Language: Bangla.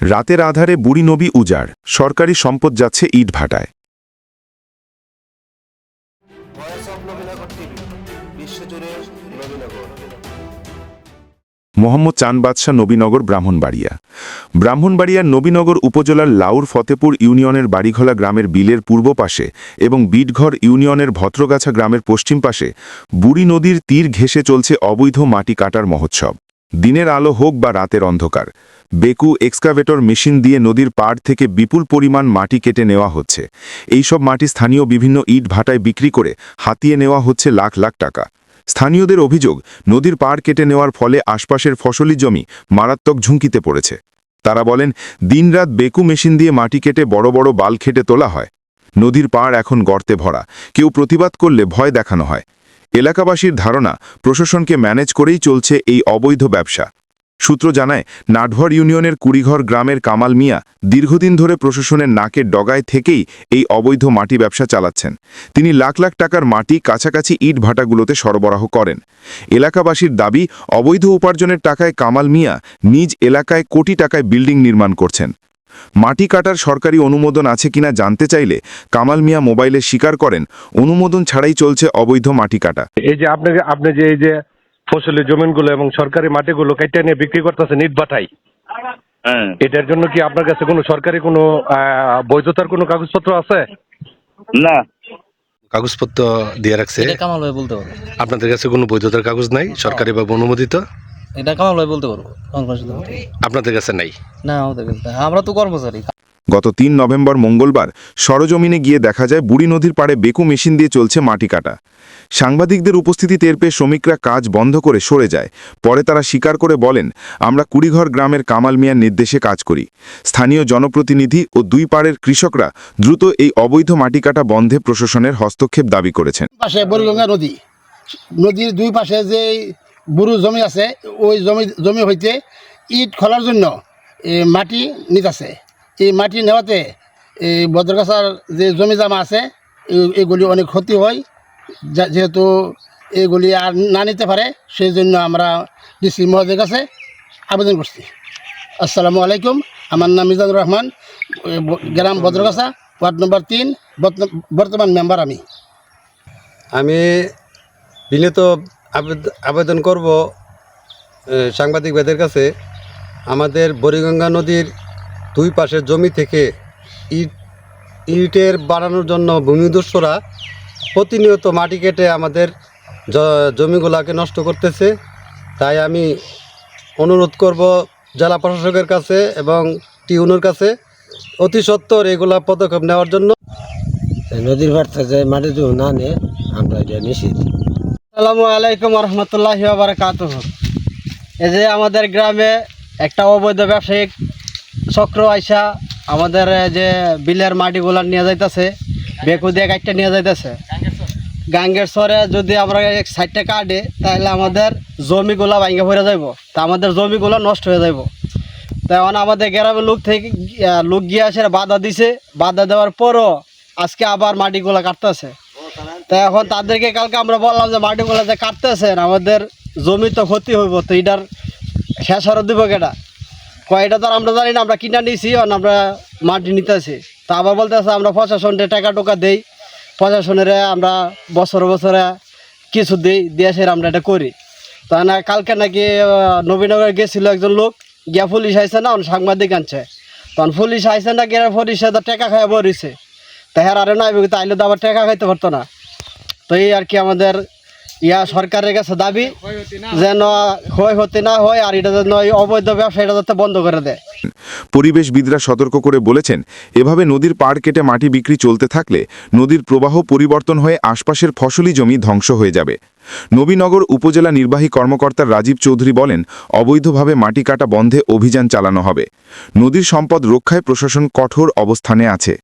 রাতের আধারে বুড়ি নবী উজাড়, সরকারি সম্পদ যাচ্ছে ইট ভাটায় মোহাম্মদ চান বাদশাহ নবীনগর, ব্রাহ্মণবাড়িয়া। ব্রাহ্মণবাড়িয়ার নবীনগর উপজেলার লাউর ফতেপুর ইউনিয়নের বাড়িঘলা গ্রামের বিলের পূর্ব পাশে এবং বিটঘর ইউনিয়নের ভদ্রগাছা গ্রামের পশ্চিম পাশে বুড়ি নদীর তীর ঘেঁষে চলছে অবৈধ মাটি কাটার মহোৎসব। দিনের আলো হোক বা রাতের অন্ধকার বেকু এক্সকাভেটর মেশিন দিয়ে নদীর পাড় থেকে বিপুল পরিমাণ মাটি কেটে নেওয়া হচ্ছে। এইসব মাটি স্থানীয় বিভিন্ন ইট ভাটায় বিক্রি করে হাতিয়ে নেওয়া হচ্ছে লাখ লাখ টাকা। স্থানীয়দের অভিযোগ, নদীর পাড় কেটে নেওয়ার ফলে আশপাশের ফসলি জমি মারাত্মক ঝুঁকিতে পড়েছে। তারা বলেন, দিনরাত বেকু মেশিন দিয়ে মাটি কেটে বড় বড় বাল খেটে তোলা হয়। নদীর পাড় এখন গর্তে ভরা। কেউ প্রতিবাদ করলে ভয় দেখানো হয়। এলাকাবাসীর ধারণা, প্রশাসনকে ম্যানেজ করেই চলছে এই অবৈধ ব্যবসা। সূত্র জানায় নাটভর ইউনিয়নের কুড়িঘর গ্রামের কামাল মিয়া দীর্ঘদিন ধরে প্রশাসনের নাকের ডগায় থেকেই এই অবৈধ মাটি ব্যবসা চালাচ্ছেন। তিনি লাখ লাখ টাকার মাটি কাছাকাছি ইট ভাটাগুলোতে সরবরাহ করেন। এলাকাবাসীর দাবি, অবৈধ উপার্জনের টাকায় কামাল মিয়া নিজ এলাকায় কোটি টাকায় বিল্ডিং নির্মাণ করছেন। মাটি কাটার সরকারি অনুমোদন আছে কিনা জানতে চাইলে কামাল মিয়া মোবাইলে স্বীকার করেন, অনুমোদন ছাড়াই চলছে অবৈধ মাটি কাটা। এই যে আপনাকে, আপনি যে, এই যে ফসলের জমিনগুলো এবং সরকারি মাটিগুলো কেটে নিয়ে বিক্রি করতেছেন ইট ভাটাই হ্যাঁ। এটার জন্য কি আপনার কাছে কোনো সরকারি কোনো আহ, বৈধতার কোনো কাগজপত্র আছে? না। কাগজপত্র দিয়ে রাখছে। এটা কামাল ভাই বলতে পারব। আপনাদের কাছে কোনো বৈধতার কাগজ নাই? সরকারিভাবে অনুমোদিত? এটা কামাল ভাই বলতে পারব। আপনাদের কাছে নাই? না আমাদের কাছে না। আমরা তো কর্মচারী। গত তিন নভেম্বর মঙ্গলবার সরজমিনে গিয়ে দেখা যায় বুড়ি নদীর পাড়ে বেকু মেশিন দিয়ে চলছে মাটি কাটা। সাংবাদিকদের উপস্থিতি টের পেয়ে শ্রমিকরা কাজ বন্ধ করে সরে যায়। পরে তারা স্বীকার করে বলেন, আমরা কুড়িঘর গ্রামের কামাল মিয়ার নির্দেশে কাজ করি। স্থানীয় জনপ্রতিনিধি ও দুই পাড়ের কৃষকরা দ্রুত এই অবৈধ মাটি কাটা বন্ধে প্রশাসনের হস্তক্ষেপ দাবি করেছেন। নদী। নদীর দুই পাশে যে বুরু জমি আছে, ওই জমি জমি হইতে ইট খোলার জন্য মাটি নিতেছে। এই মাটি নেওয়াতে এই বদ্রগাছার যে জমি জামা আছে এগুলি অনেক ক্ষতি হয়। যেহেতু এগুলি আর না নিতে পারে সেই জন্য আমরা ডিসি মহোদয়ের কাছে আবেদন করছি। আসসালামু আলাইকুম আমার নাম মিজানুর রহমান গ্রাম বদ্রগাছা ওয়ার্ড নম্বর তিন বর্ত- বর্তমান মেম্বার আমি। আমি বিনীত আবেদ- আবেদন করব এ, সাংবাদিক ভাইদের কাছে। আমাদের বরিগঙ্গা নদীর দুই পাশের জমি থেকে ইট ইটের বানানোর জন্য ভূমিদস্যুরা প্রতিনিয়ত মাটি কেটে আমাদের জমিগুলাকে নষ্ট করতেছে। তাই আমি অনুরোধ করব জেলা প্রশাসকের কাছে এবং টিউনের কাছে অতি সত্বর এগুলা পদক্ষেপ নেওয়ার জন্য। নদীর পাড় থেকে মাটি যদি না নেয় আমরা এটা নিষেধ আসসালামু আলাইকুম রহমতুল্লাহ বারাকাত এই যে আমাদের গ্রামে একটা অবৈধ ব্যবসায়িক চক্র আইসা আমাদের যে বিলের মাটিগুলা নিয়ে যাইতেছে, বেকু দিয়ে কাটটা নিয়ে যাইতেছে। গাঙ্গের সরে যদি আমরা সাইডটা কাটে, তাহলে আমাদের জমিগুলা ভাঙ্গে পড়ে যাইব। তা আমাদের জমিগুলো নষ্ট হয়ে যাইব। তা এখন আমাদের গ্রামের লোক থেকে লোক গিয়ে আসে বাধা দিছে। বাধা দেওয়ার পরও আজকে আবার মাটিগুলা কাটতেছে। তা এখন তাদেরকে কালকে আমরা বললাম যে, মাটিগুলো যে কাটতেছেন, আমাদের জমি তো ক্ষতি হইব, তো এটার খেসারত দিব কেটা কয়টা তো আর আমরা জানি না, আমরা কিনা নিয়েছি আর আমরা মাটি নিতেছি। তা আবার বলতেছে, আমরা প্রশাসনকে টাকা টোকা দেই। প্রশাসনের আমরা বছরে বছরে কিছু দিই, দিয়ে সেরা আমরা এটা করি। তা না, কালকে নাকি নবীনগরে গেছিল একজন লোক, গিয়া পুলিশ আইসে না সাংবাদিক আনছে। তখন পুলিশ আইসে না, গিয়ে পুলিশে তো টাকা খাইয়া বরিছে তা হ্যাঁ আরে না তাইলে তো আবার টাকা খাইতে পারতো না। তো এই আর কি আমাদের ইয়া সরকারের কাছে দাবি যেন ক্ষয় হতে না হয় আর এটা যেন অবৈধ ব্যবসা এটা যাতে বন্ধ করে দেয়। পরিবেশবিদরা সতর্ক করে বলেছেন, এভাবে নদীর পাড় কেটে মাটি বিক্রি চলতে থাকলে নদীর প্রবাহ পরিবর্তন হয়ে আশপাশের ফসলি জমি ধ্বংস হয়ে যাবে। নবীনগর উপজেলা নির্বাহী কর্মকর্তা রাজীব চৌধুরী বলেন, অবৈধভাবে মাটি কাটা বন্ধে অভিযান চালানো হবে। নদীর সম্পদ রক্ষায় প্রশাসন কঠোর অবস্থানে আছে।